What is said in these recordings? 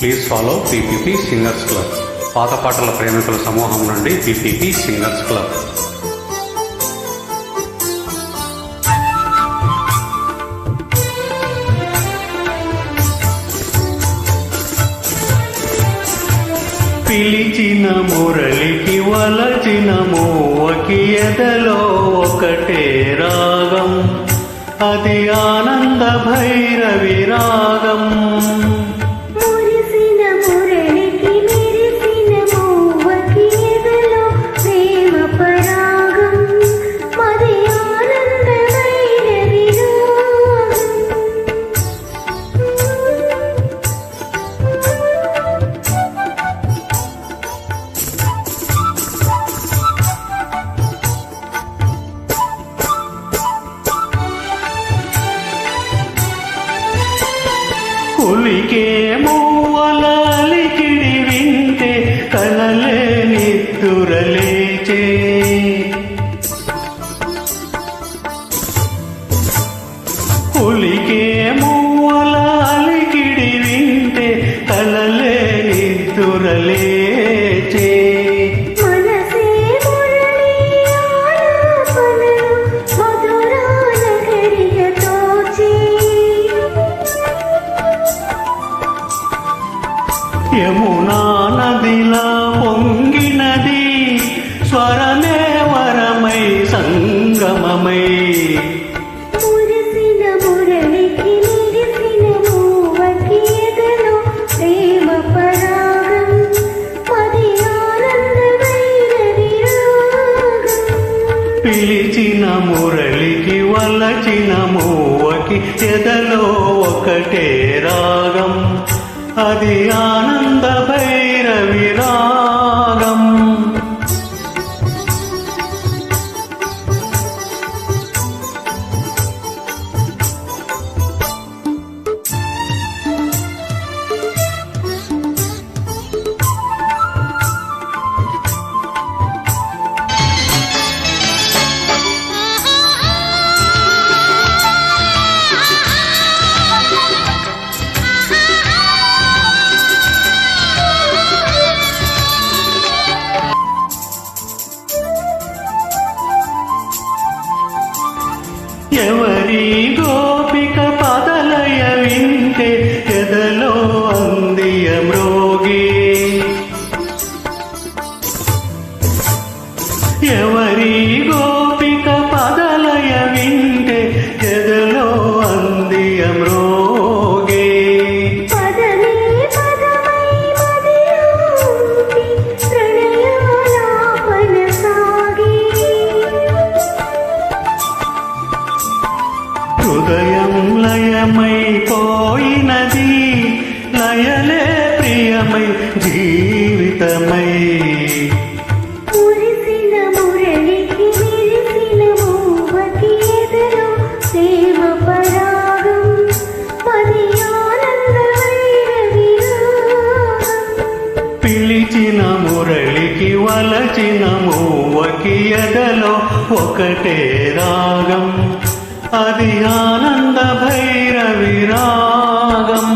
Please follow PPP singers club పాత పాటల ప్రేమికుల సమూహం నుండి పీపీపీ సింగర్స్ క్లబ్ పిలిచిన మురళికి వలచిన మో మూవకి ఎదలో ఒకటే రాగం. అది ఆనంద భైరవి రాగం. పులికే మూవల వింటే కలలే నిద్దురలేచే యమునా నదిలా పొంగినది స్వరమే వరమై సంగమమై. పిలిచిన మురళికి వలచిన మూవకి ఎదలో ఒకటే రాగం. అది ఆనంద భైరవి ఎవరి గోపిక పదలయ వింటే ఎదలో అందియ మ్రోగి? ఎవరి హృదయం లయమై పోయినది లయలే ప్రియమై జీవితమై. పిలిచిన మురళికి వలచిన మూవకి ఎదలో ఒకటే రాగం. అది ఆనంద భైరవి రాగం.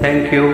Thank you